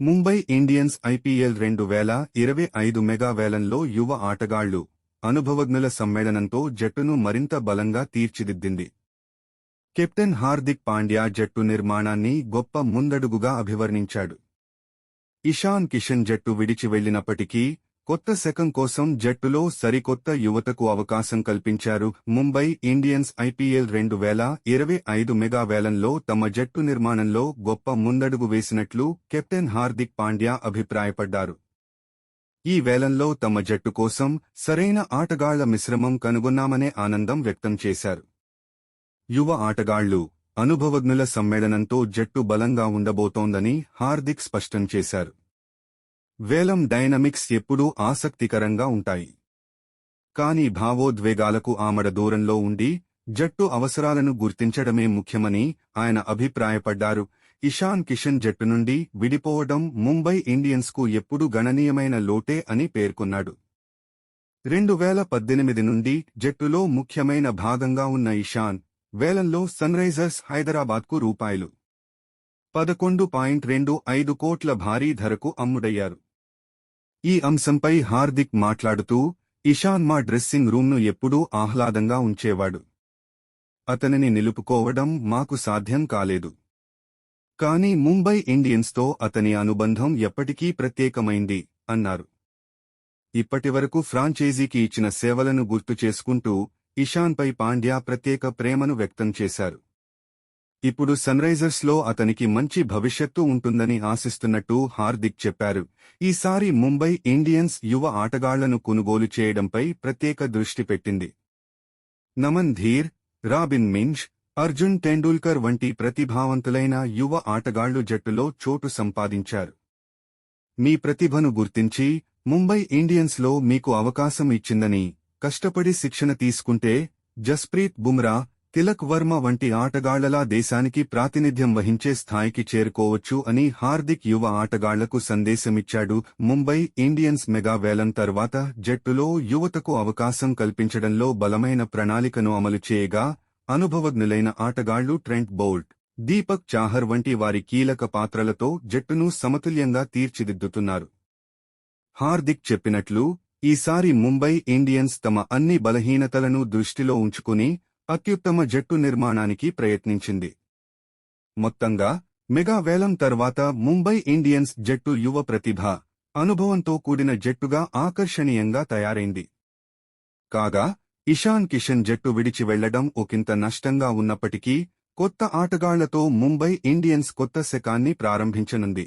Mumbai Indians IPL రెండు వేల ఇరవై ఐదు మెగావేలంలో యువ ఆటగాళ్ళు అనుభవజ్ఞుల సమ్మేళనంతో జట్టును మరింత బలంగా తీర్చిదిద్దింది. కెప్టెన్ హార్దిక్ పాండ్యా జట్టు నిర్మాణాన్ని గొప్ప ముందడుగుగా అభివర్ణించాడు. ఇషాన్ కిషన్ జట్టు విడిచి వెళ్ళినప్పటికీ కొత్త శకం కోసం జట్టులో సరికొత్త యువతకు అవకాశం కల్పించారు. ముంబై ఇండియన్స్ ఐపీఎల్ రెండు వేల ఇరవై ఐదు మెగా వేలంలో తమ జట్టు నిర్మాణంలో గొప్ప ముందడుగు వేసినట్లు కెప్టెన్ హార్దిక్ పాండ్యా అభిప్రాయపడ్డారు. ఈ వేలంలో తమ జట్టు కోసం సరైన ఆటగాళ్ళ మిశ్రమం కనుగొన్నామనే ఆనందం వ్యక్తం చేశారు. యువ ఆటగాళ్ళు అనుభవజ్ఞుల సమ్మేళనంతో జట్టు బలంగా ఉండబోతోందని హార్దిక్ స్పష్టం చేశారు. వేలం డైనమిక్స్ ఎప్పుడూ ఆసక్తికరంగా ఉంటాయి. కాని భావోద్వేగాలకు ఆమడ దూరంలో ఉండి జట్టు అవసరాలను గుర్తించడమే ముఖ్యమని ఆయన అభిప్రాయపడ్డారు. ఇషాన్ కిషన్ జట్టు నుండి విడిపోవడం ముంబై ఇండియన్స్కు ఎప్పుడూ గణనీయమైన లోటే అని పేర్కొన్నాడు. రెండు వేల పద్దెనిమిది నుండి జట్టులో ముఖ్యమైన భాగంగా ఉన్న ఇషాన్ వేలంలో సన్రైజర్స్ హైదరాబాద్కు రూపాయలు. పదకొండు పాయింట్ రెండు ఐదు కోట్ల భారీ ధరకు అమ్ముడయ్యారు. ఈ అంశంపై హార్దిక్ మాట్లాడుతూ ఇషాన్ మా డ్రెస్సింగ్ రూమ్ను ఎప్పుడూ ఆహ్లాదంగా ఉంచేవాడు. అతనిని నిలుపుకోవడం మాకు సాధ్యం కాలేదు. కానీ ముంబై ఇండియన్స్తో అతని అనుబంధం ఎప్పటికీ ప్రత్యేకమైంది అన్నారు. ఇప్పటివరకు ఫ్రాంచైజీకి ఇచ్చిన సేవలను గుర్తు చేసుకుంటూ ఇషాన్పై పాండ్యా ప్రత్యేక ప్రేమను వ్యక్తం చేశారు. ఇప్పుడు సన్రైజర్స్లో అతనికి మంచి భవిష్యత్తు ఉంటుందని ఆశిస్తున్నట్టు హార్దిక్ చెప్పారు. ఈసారి ముంబై ఇండియన్స్ యువ ఆటగాళ్ళను కొనుగోలు చేయడంపై ప్రత్యేక దృష్టి పెట్టింది. నమన్ ధీర్ రాబిన్ మింజ్ అర్జున్ టెండూల్కర్ వంటి ప్రతిభావంతులైన యువ ఆటగాళ్ళు జట్టులో చోటు సంపాదించారు. మీ ప్రతిభను గుర్తించి ముంబై ఇండియన్స్లో మీకు అవకాశం ఇచ్చిందని కష్టపడి శిక్షణ తీసుకుంటే జస్ప్రీత్ బుమ్రా తిలక్ వర్మ వంటి ఆటగాళ్ళలా దేశానికి ప్రాతినిధ్యం వహించే స్థాయికి చేరుకోవచ్చు అని హార్దిక్ యువ ఆటగాళ్ళకు సందేశమిచ్చాడు. ముంబై ఇండియన్స్ మెగా వేలం తర్వాత జట్టులో యువతకు అవకాశం కల్పించడంలో బలమైన ప్రణాళికను అమలు చేయగా అనుభవజ్ఞులైన ఆటగాళ్ళు ట్రెంట్ బౌల్ట్ దీపక్ చాహర్ వంటి వారి కీలక పాత్రలతో జట్టును సమతుల్యంగా తీర్చిదిద్దుతున్నారు. హార్దిక్ చెప్పినట్లు ఈసారి ముంబై ఇండియన్స్ తమ అన్ని బలహీనతలను దృష్టిలో ఉంచుకుని అత్యుత్తమ జట్టు నిర్మాణానికి ప్రయత్నించింది. మొత్తంగా మెగా వేలం తర్వాత ముంబై ఇండియన్స్ జట్టు యువ ప్రతిభ అనుభవంతో కూడిన జట్టుగా ఆకర్షణీయంగా తయారైంది. కాగా ఇషాన్ కిషన్ జట్టు విడిచి వెళ్ళడం ఒకంత నష్టంగా ఉన్నప్పటికీ కొత్త ఆటగాళ్ళతో ముంబై ఇండియన్స్ కొత్త శకాన్ని ప్రారంభించనుంది.